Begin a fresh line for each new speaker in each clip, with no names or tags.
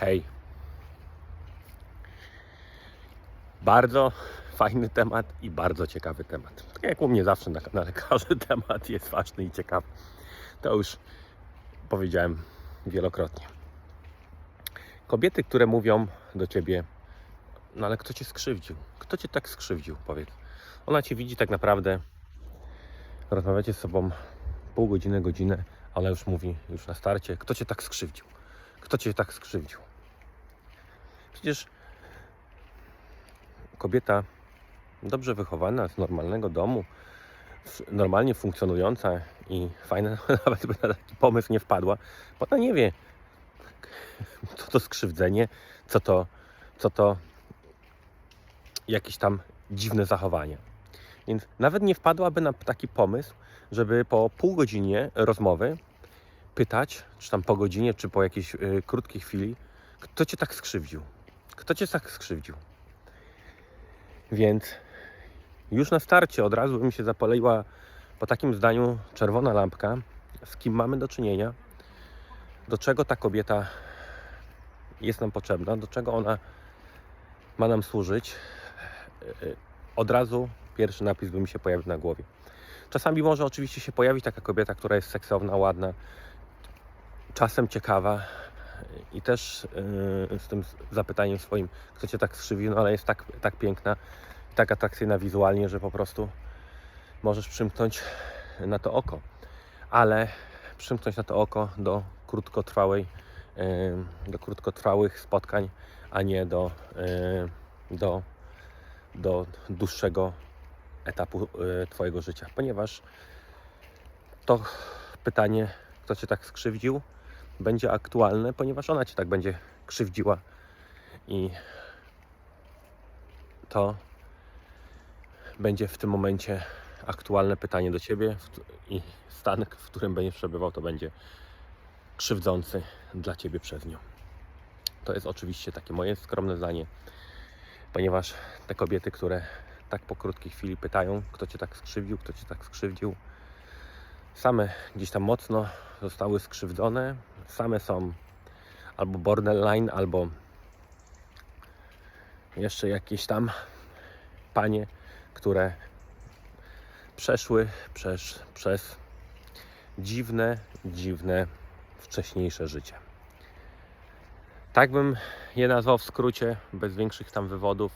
Hej. Bardzo fajny temat i bardzo ciekawy temat. Tak jak u mnie zawsze na kanale, każdy temat jest ważny i ciekawy. To już powiedziałem wielokrotnie. Kobiety, które mówią do ciebie, no ale kto cię skrzywdził? Kto cię tak skrzywdził? Powiedz. Ona cię widzi tak naprawdę, rozmawiacie z sobą pół godziny, godzinę, a ona już mówi, już na starcie, kto cię tak skrzywdził? Kto cię tak skrzywdził? Przecież kobieta dobrze wychowana, z normalnego domu, normalnie funkcjonująca i fajna, nawet by na taki pomysł nie wpadła, bo ona nie wie, co to skrzywdzenie, co to, co to jakieś tam dziwne zachowanie. Więc nawet nie wpadłaby na taki pomysł, żeby po pół godzinie rozmowy pytać, czy tam po godzinie, czy po jakiejś y, krótkiej chwili, kto cię tak skrzywdził? Kto cię tak skrzywdził? Więc już na starcie od razu bym się zapaliła po takim zdaniu czerwona lampka, z kim mamy do czynienia, do czego ta kobieta jest nam potrzebna, do czego ona ma nam służyć. Od razu pierwszy napis by mi się pojawił na głowie. Czasami może oczywiście się pojawić taka kobieta, która jest seksowna, ładna, czasem ciekawa i też yy, z tym zapytaniem swoim, kto cię tak skrzywił, no ale jest tak, tak piękna, tak atrakcyjna wizualnie, że po prostu możesz przymknąć na to oko. Ale przymknąć na to oko do krótkotrwałej, yy, do krótkotrwałych spotkań, a nie do, yy, do, do dłuższego etapu y, Twojego życia, ponieważ to pytanie, kto Cię tak skrzywdził, będzie aktualne, ponieważ ona Cię tak będzie krzywdziła i to będzie w tym momencie aktualne pytanie do Ciebie i stan, w którym będziesz przebywał, to będzie krzywdzący dla Ciebie przez nią. To jest oczywiście takie moje skromne zdanie, ponieważ te kobiety, które tak po krótkiej chwili pytają, kto cię tak skrzywdził, kto cię tak skrzywdził. Same gdzieś tam mocno zostały skrzywdzone, same są albo borderline, albo jeszcze jakieś tam panie, które przeszły przez, przez dziwne, dziwne wcześniejsze życie. Tak bym je nazwał w skrócie, bez większych tam wywodów,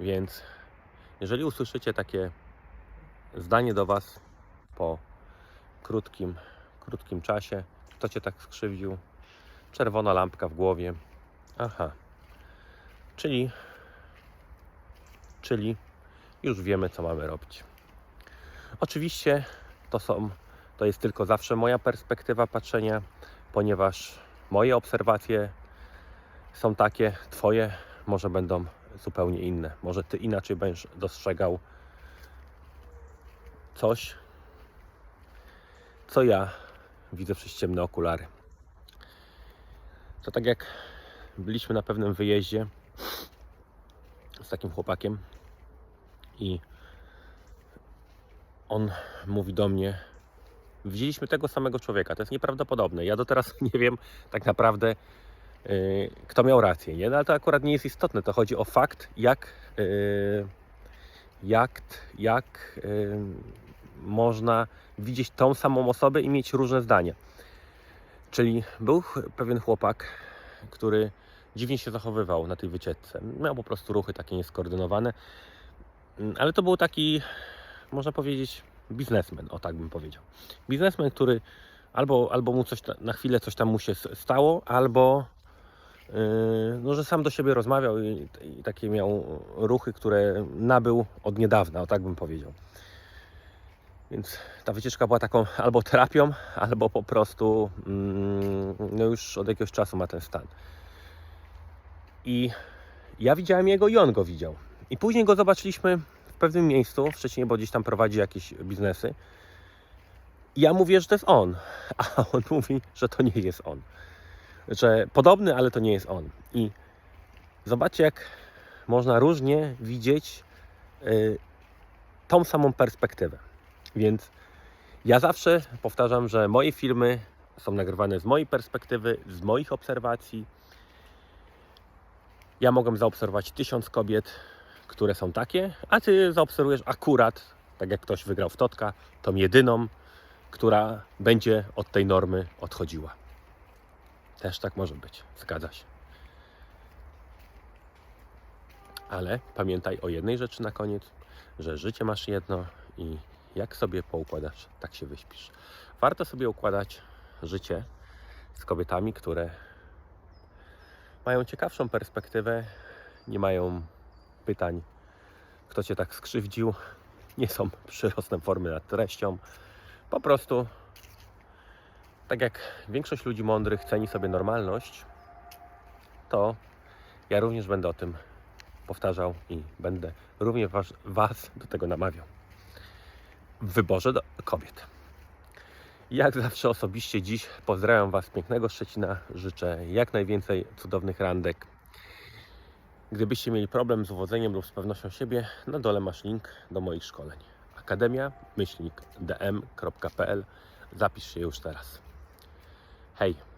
więc jeżeli usłyszycie takie zdanie do Was po krótkim, krótkim czasie, kto Cię tak skrzywdził, czerwona lampka w głowie, aha, czyli, czyli już wiemy, co mamy robić. Oczywiście to są, to jest tylko zawsze moja perspektywa patrzenia, ponieważ moje obserwacje są takie, Twoje może będą zupełnie inne. Może Ty inaczej będziesz dostrzegał coś, co ja widzę przez ciemne okulary. To tak jak byliśmy na pewnym wyjeździe z takim chłopakiem i on mówi do mnie, widzieliśmy tego samego człowieka. To jest nieprawdopodobne. Ja do teraz nie wiem tak naprawdę, yy, kto miał rację, nie? No, ale to akurat nie jest istotne. To chodzi o fakt, jak, yy, jak, jak yy, można widzieć tą samą osobę i mieć różne zdania. Czyli był pewien chłopak, który dziwnie się zachowywał na tej wycieczce. Miał po prostu ruchy takie nieskoordynowane, Mm, ale to był taki, można powiedzieć, biznesmen, o tak bym powiedział. Biznesmen, który albo, albo mu coś na chwilę coś tam mu się stało, albo Yy, no, że sam do siebie rozmawiał i, i takie miał ruchy, które nabył od niedawna, o tak bym powiedział. Więc ta wycieczka była taką albo terapią, albo po prostu mm, no już od jakiegoś czasu ma ten stan. I ja widziałem jego i on go widział. I później go zobaczyliśmy w pewnym miejscu w Szczecinie, bo gdzieś tam prowadzi jakieś biznesy. I ja mówię, że to jest on, a on mówi, że to nie jest on że podobny, ale to nie jest on. I zobaczcie, jak można różnie widzieć y, tą samą perspektywę. Więc ja zawsze powtarzam, że moje filmy są nagrywane z mojej perspektywy, z moich obserwacji Ja mogłem zaobserwować tysiąc kobiet, które są takie, a ty zaobserwujesz akurat, tak jak ktoś wygrał w Totka, tą jedyną, która będzie od tej normy odchodziła. Też tak może być, zgadza się. Ale pamiętaj o jednej rzeczy na koniec, że życie masz jedno i jak sobie poukładasz, tak się wyśpisz. Warto sobie układać życie z kobietami, które mają ciekawszą perspektywę, nie mają pytań, kto cię tak skrzywdził, nie są przyrostem formy nad treścią. Po prostu, tak jak większość ludzi mądrych ceni sobie normalność, to ja również będę o tym powtarzał i będę również was, was do tego namawiał. W wyborze kobiet. Jak zawsze osobiście dziś pozdrawiam Was pięknego Szczecina. Życzę jak najwięcej cudownych randek. Gdybyście mieli problem z uwodzeniem lub z pewnością siebie, na dole masz link do moich szkoleń. Akademia myślnik dm.pl Zapisz się już teraz. Hej!